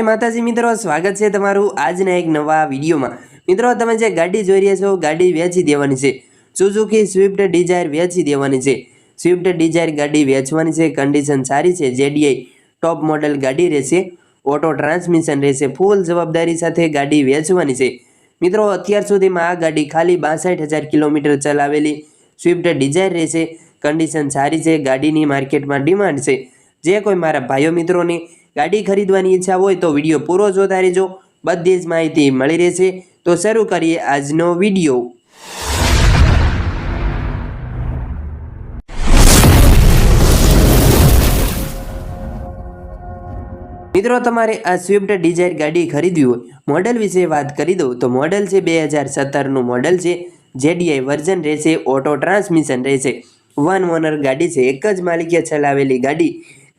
માતાજી, મિત્રો, સ્વાગત છે તમારું આજના એક નવા વિડીયોમાં. મિત્રો, તમે જે ગાડી જોઈ રહ્યા છો, ગાડી વેચી દેવાની છે. સુઝુકી સ્વિફ્ટ ડિઝાયર વેચી દેવાની છે. સ્વિફ્ટ ડિઝાયર ગાડી વેચવાની છે કન્ડિશન સારી છે જેડીઆઈ ટોપ મોડેલ ગાડી રહેશે ઓટો ટ્રાન્સમિશન રહેશે ફૂલ જવાબદારી સાથે ગાડી વેચવાની છે. મિત્રો, અત્યાર સુધીમાં આ ગાડી ખાલી બાસઠ હજાર કિલોમીટર ચલાવેલી સ્વિફ્ટ ડિઝાયર રહેશે કન્ડિશન સારી છે, ગાડીની માર્કેટમાં ડિમાન્ડ છે. જે કોઈ મારા ભાઈઓ મિત્રોને ગાડી ખરીદવાની ઈચ્છા હોય તો વીડિયો પૂરો જોતા રહેજો. બધી જ માહિતી મળી રહેશે. તો શરૂ કરીએ આજનો વીડિયો. મિત્રો, તમારે આ સ્વિફ્ટ ડિઝાયર ગાડી ખરીદવી હોય મોડલ વિશે વાત કરી દઉં, તો મોડલ છે બે હજાર સત્તરનું મોડલ છે. જેડીઆઈ વર્ઝન રહેશે ઓટો ટ્રાન્સમિશન રહેશે. વન ઓનર ગાડી છે, એક જ માલિકે ચલાવેલી ગાડી.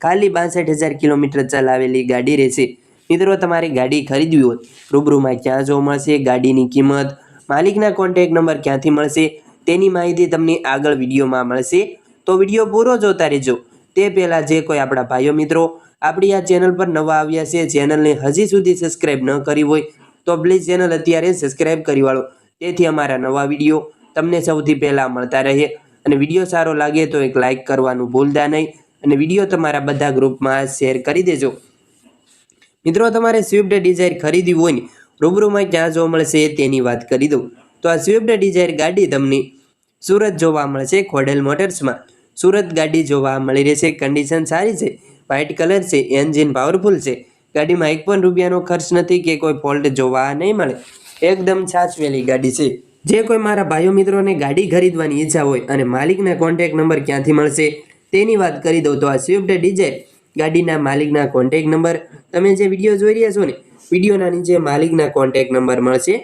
ખાલી બાસઠ હજાર કિલોમીટર ચલાવેલી ગાડી રહેશે. મિત્રો, તમારે ગાડી ખરીદવી હોય, રૂબરૂમાં ક્યાં જોવા મળશે, ગાડીની કિંમત, માલિકના કોન્ટેક નંબર ક્યાંથી મળશે, તેની માહિતી તમને આગળ વિડીયોમાં મળશે. તો વીડિયો પૂરો જોતા રહેજો. તે પહેલાં જે કોઈ આપણા ભાઈઓ મિત્રો આપણી આ ચેનલ પર નવા આવ્યા છે, ચેનલને હજી સુધી સબસ્ક્રાઈબ ન કરી હોય, તો પ્લીઝ ચેનલ અત્યારે સબસ્ક્રાઈબ કરી વાળો. તેથી અમારા નવા વીડિયો તમને સૌથી પહેલાં મળતા રહે. અને વીડિયો સારો લાગે તો એક લાઇક કરવાનું ભૂલતા નહીં. અને વીડિયો તમારા બધા ગ્રુપમાં શેર કરી દેજો. મિત્રો, તમારે સ્વિફ્ટ ડિઝાયર ખરીદવી હોય ને રૂબરૂમાં ક્યાં જોવા મળશે તેની વાત કરી દઉં. તો આ સ્વિફ્ટ ડિઝાયર ગાડી તમને સુરત જોવા મળશે ખોડેલ મોટર્સમાં. સુરત ગાડી જોવા મળી રહેશે કન્ડિશન સારી છે વ્હાઇટ કલર છે એન્જિન પાવરફુલ છે. ગાડીમાં એક પણ રૂપિયાનો ખર્ચ નથી કે કોઈ ફોલ્ટ જોવા નહીં મળે. એકદમ છાછવેલી ગાડી છે. જે કોઈ મારા ભાઈઓ મિત્રોને ગાડી ખરીદવાની ઈચ્છા હોય અને માલિકના કોન્ટેક નંબર ક્યાંથી મળશે તેની વાત કરી દઉં તો આ સ્વિફ્ટ ડિઝાયર ગાડીના માલિકના કોન્ટેક નંબર તમે જે વીડિયો જોઈ રહ્યા છો ને, વિડીયોના નીચે માલિકના કોન્ટેક નંબર મળશે.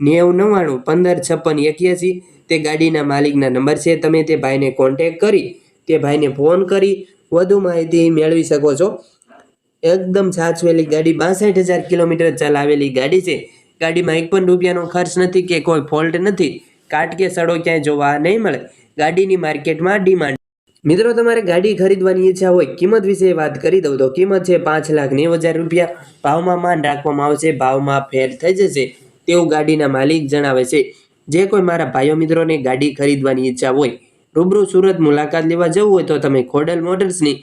નેવું નવ્વાણું પંદર છપ્પન એક્યાસી, તે ગાડીના માલિકના નંબર છે. તમે તે ભાઈને કોન્ટેક કરી, તે ભાઈને ફોન કરી, વધુ માહિતી મેળવી શકો છો. એકદમ સાચવેલી ગાડી, બાસઠ હજાર કિલોમીટર ચલાવેલી ગાડી છે. ગાડીમાં એક પણ રૂપિયાનો ખર્ચ નથી કે કોઈ ફોલ્ટ નથી. કાટ કે સડો ક્યાંય જોવા નહીં મળે. ગાડીની માર્કેટમાં ડિમાન્ડ મિત્રો, તમારે ગાડી ખરીદવાની ઈચ્છા હોય, કિંમત વિશે વાત કરી દઉં તો કિંમત છે પાંચ લાખ નેવું હજાર રૂપિયા. ભાવમાં માન રાખવામાં આવશે ભાવમાં ફેર થઈ જશે તેવું ગાડીના માલિક જણાવે છે. જે કોઈ મારા ભાઈઓ મિત્રોને ગાડી ખરીદવાની ઈચ્છા હોય, રૂબરૂ સુરત મુલાકાત લેવા જવું હોય તો તમે ખોડલ મોટર્સની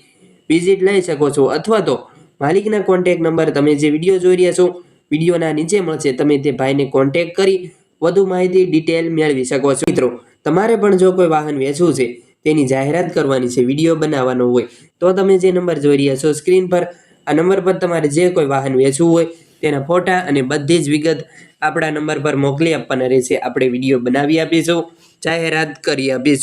વિઝિટ લઈ શકો છો. અથવા તો માલિકના કોન્ટેક નંબર તમે જે વીડિયો જોઈ રહ્યા છો, વિડીયોના નીચે મળશે, તમે તે ભાઈને કોન્ટેક કરી વધુ માહિતી, ડિટેલ મેળવી શકો છો. મિત્રો, તમારે પણ જો કોઈ વાહન વેચવું છે તેની જાહેરાત કરવાની છે, વીડિયો બનાવવાનો હોય, તો તમે જે નંબર જોઈ રહ્યા છો સ્ક્રીન પર, આ નંબર પર તમારે જે કોઈ વાહન વેચવું હોય, તેના ફોટા અને બધી જ વિગત આપણા નંબર પર મોકલી આપવાના રહેશે. આપણે વીડિયો બનાવી આપીશું, જાહેરાત કરી આપીશું.